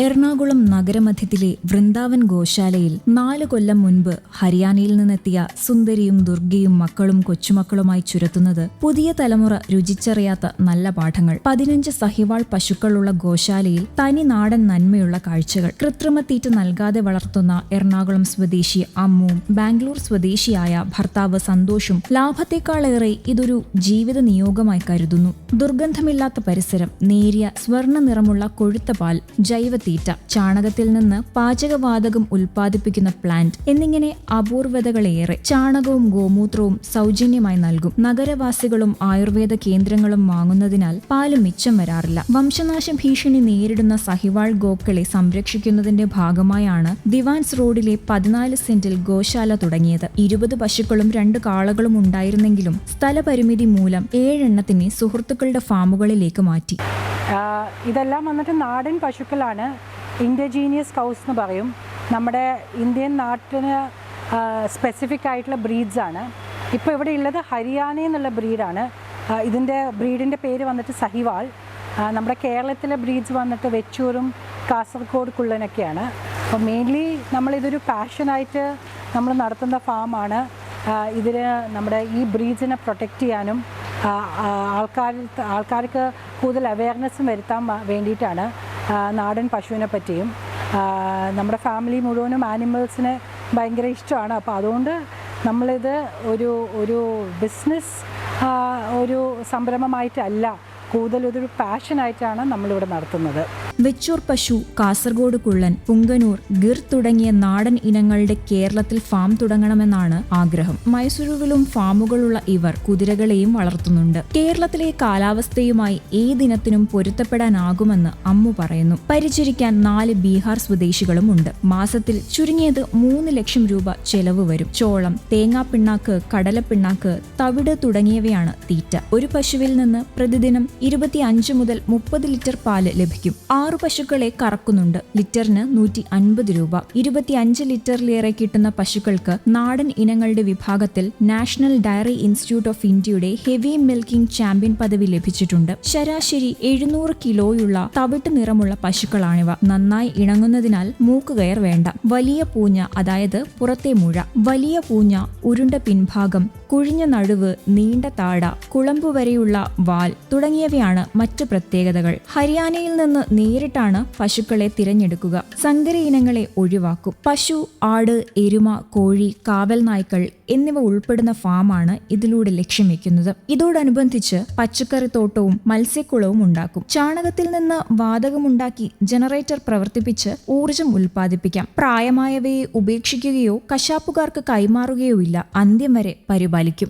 എറണാകുളം നഗരമധ്യത്തിലെ വൃന്ദാവൻ ഗോശാലയിൽ നാല് കൊല്ലം മുൻപ് ഹരിയാനയിൽ നിന്നെത്തിയ സുന്ദരിയും ദുർഗയും മക്കളും കൊച്ചുമക്കളുമായി ചുരത്തുന്നത് പുതിയ തലമുറ രുചിച്ചറിയാത്ത നല്ല പാഠങ്ങൾ. പതിനഞ്ച് സഹിവാൾ പശുക്കളുള്ള ഗോശാലയിൽ തനി നാടൻ നന്മയുള്ള കാഴ്ചകൾ. കൃത്രിമത്തീറ്റ് നൽകാതെ വളർത്തുന്ന എറണാകുളം സ്വദേശി അമ്മുവും ബാംഗ്ലൂർ സ്വദേശിയായ ഭർത്താവ് സന്തോഷും ലാഭത്തെക്കാളേറെ ഇതൊരു ജീവിത നിയോഗമായി കരുതുന്നു. ദുർഗന്ധമില്ലാത്ത പരിസരം നേരിയ സ്വർണ നിറമുള്ള കൊഴുത്ത പാൽ ജൈവത്തീറ്റ ചാണകത്തിൽ നിന്ന് പാചകവാതകം ഉൽപ്പാദിപ്പിക്കുന്ന പ്ലാന്റ് എന്നിങ്ങനെ അപൂർവതകളേറെ ചാണകവും ഗോമൂത്രവും സൗജന്യമായി നൽകും. നഗരവാസികളും ആയുർവേദ കേന്ദ്രങ്ങളും വാങ്ങുന്നതിനാൽ പാൽ മിച്ചം വരാറില്ല. വംശനാശ ഭീഷണി നേരിടുന്ന സഹിവാൾ ഗോക്കളെ സംരക്ഷിക്കുന്നതിന്റെ ഭാഗമായാണ് ദിവാൻസ് റോഡിലെ പതിനാല് സെന്റിൽ ഗോശാല തുടങ്ങിയത്. ഇരുപത് പശുക്കളും രണ്ട് കാളകളും ഉണ്ടായിരുന്നെങ്കിലും സ്ഥലപരിമിതി മൂലം ഏഴെണ്ണത്തിനെ സുഹൃത്തുക്കളുടെ ഫാമുകളിലേക്ക് മാറ്റി. ഇതെല്ലാം വന്നിട്ട് നാടൻ പശുക്കളാണ്. ഇൻഡജീനിയസ് കൗസ് എന്ന് പറയും. നമ്മുടെ ഇന്ത്യൻ നാട്ടിന് സ്പെസിഫിക് ആയിട്ടുള്ള ബ്രീഡ്സാണ് ഇപ്പോൾ ഇവിടെ ഉള്ളത് ഹരിയാന എന്നുള്ള ബ്രീഡാണ് ഇതിന്റെ ബ്രീഡിന്റെ പേര് വന്നിട്ട് സഹിവാൾ. നമ്മുടെ കേരളത്തിലെ ബ്രീഡ്സ് വന്നിട്ട് വെച്ചൂരും കാസർഗോഡ് കുള്ളനൊക്കെയാണ്. അപ്പോൾ മെയിൻലി നമ്മളിതൊരു പാഷനായിട്ട് നമ്മൾ നടത്തുന്ന ഫാമാണ് ഇതിന് നമ്മുടെ ഈ ബ്രീഡ്സിനെ പ്രൊട്ടക്റ്റ് ചെയ്യാനും ആൾക്കാർ ആൾക്കാർക്ക് കൂടുതൽ അവയർനെസ്സും വരുത്താൻ വേണ്ടിയിട്ടാണ് നാടൻ പശുവിനെ പറ്റിയും നമ്മുടെ ഫാമിലി മുഴുവനും ആനിമൽസിനെ ഭയങ്കര ഇഷ്ടമാണ്. അപ്പോൾ അതുകൊണ്ട് നമ്മളിത് ഒരു ഒരു ബിസിനസ് ഒരു സംരംഭമായിട്ടല്ല കൂടുതൽ ഇതൊരു പാഷനായിട്ടാണ് നമ്മളിവിടെ നടത്തുന്നത്. വെച്ചൂർ പശു കാസർഗോഡ് കുള്ളൻ പുങ്കനൂർ ഗിർ തുടങ്ങിയ നാടൻ ഇനങ്ങളുടെ കേരളത്തിൽ ഫാം തുടങ്ങണമെന്നാണ് ആഗ്രഹം. മൈസൂരുവിലും ഫാമുകളുള്ള ഇവർ കുതിരകളെയും വളർത്തുന്നുണ്ട്. കേരളത്തിലെ കാലാവസ്ഥയുമായി ഏതിനത്തിനും പൊരുത്തപ്പെടാനാകുമെന്ന് അമ്മു പറയുന്നു. പരിചരിക്കാൻ നാല് ബീഹാർ സ്വദേശികളുമുണ്ട് മാസത്തിൽ ചുരുങ്ങിയത് മൂന്ന് ലക്ഷം രൂപ ചെലവ് വരും. ചോളം തേങ്ങാപ്പിണ്ണാക്ക് കടലപ്പിണ്ണാക്ക് തവിട് തുടങ്ങിയവയാണ് തീറ്റ. ഒരു പശുവിൽ നിന്ന് പ്രതിദിനം ഇരുപത്തി അഞ്ച് മുതൽ മുപ്പത് ലിറ്റർ പാൽ ലഭിക്കും. ആറു പശുക്കളെ കറക്കുന്നുണ്ട്. ലിറ്ററിന് നൂറ്റി അൻപത് രൂപ. ഇരുപത്തി അഞ്ച് ലിറ്ററിലേറെ കിട്ടുന്ന പശുക്കൾക്ക് നാടൻ ഇനങ്ങളുടെ വിഭാഗത്തിൽ നാഷണൽ ഡയറി ഇൻസ്റ്റിറ്റ്യൂട്ട് ഓഫ് ഇന്ത്യയുടെ ഹെവി മിൽക്കിംഗ് ചാമ്പ്യൻ പദവി ലഭിച്ചിട്ടുണ്ട്. ശരാശരി എഴുന്നൂറ് കിലോയുള്ള തവിട്ട് നിറമുള്ള പശുക്കളാണിവ. നന്നായി ഇണങ്ങുന്നതിനാൽ മൂക്കുകയർ വേണ്ട. വലിയ പൂഞ്ഞ അതായത് പുറത്തെ മുഴ. വലിയ പൂഞ്ഞ ഉരുണ്ട പിൻഭാഗം കുഴിഞ്ഞ നടുവ് നീണ്ട താട കുളമ്പു വരെയുള്ള വാൽ തുടങ്ങിയവയാണ് മറ്റു പ്രത്യേകതകൾ. ഹരിയാനയിൽ നിന്ന് നേരിട്ടാണ് പശുക്കളെ തിരഞ്ഞെടുക്കുക. സങ്കര ഇനങ്ങളെ ഒഴിവാക്കും. പശു ആട് എരുമ കോഴി കാവൽ നായ്ക്കൾ എന്നിവ ഉൾപ്പെടുന്ന ഫാമാണ് ഇതിലൂടെ ലക്ഷ്യം വെക്കുന്നത് ഇതോടനുബന്ധിച്ച് പച്ചക്കറിത്തോട്ടവും മത്സ്യക്കുളവും ഉണ്ടാക്കും. ചാണകത്തിൽ നിന്ന് വാതകമുണ്ടാക്കി ജനറേറ്റർ പ്രവർത്തിപ്പിച്ച് ഊർജം ഉൽപ്പാദിപ്പിക്കാം. പ്രായമായവയെ ഉപേക്ഷിക്കുകയോ കശാപ്പുകാർക്ക് കൈമാറുകയോ ഇല്ല. അന്ത്യം വരെ പരിപാലിക്കും.